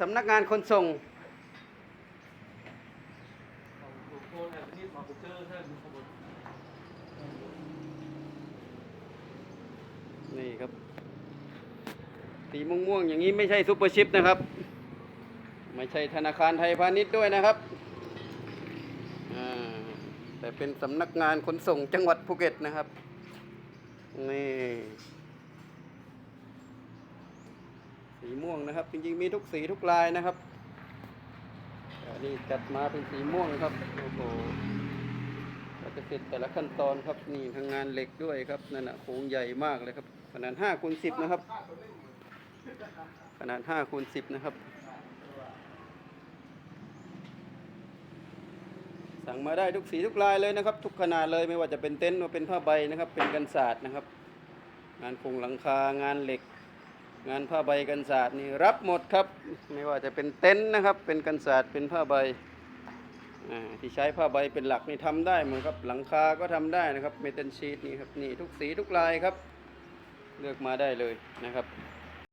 สำนักงานขนส่ง นี่ครับ สีม่วงๆอย่างนี้ไม่ใช่ซูเปอร์ชิปนะครับ ไม่ใช่ธนาคารไทยพาณิชย์ด้วยนะครับแต่เป็นสำนักงานขนส่งจังหวัดภูเก็ตนะครับ นี่ สีม่วงนะครับ จริงๆมีทุกสีทุกลายนะครับนี่จัดมาเป็นสีม่วงครับโอ้โหก็จะเสร็จแต่ละขั้นตอนครับนี่ทางงานเหล็กด้วยครับนั่นนะโครงใหญ่มากเลยครับ ขนาด5คูณ10นะครับ ขนาด5คูณ10นะครับ สั่งมาได้ทุกสีทุกลายเลยนะครับ ทุกขนาดเลยไม่ว่าจะเป็นเต็นท์ว่าเป็นผ้าใบนะครับ เป็นกันศาสตร์นะครับ งานโครงหลังคางานเหล็ก งานผ้าใบกันศาสตร์นี่รับหมดครับ ไม่ว่าจะเป็นเต็นท์นะครับ เป็นกันศาสตร์เป็นผ้าใบที่ใช้ผ้าใบเป็นหลักนี่ทำได้หมดครับ หลังคาก็ทำได้นะครับเมทัลชีตนี่ครับนี่ทุกสีทุกลายครับ เลือกมาได้เลยนะครับ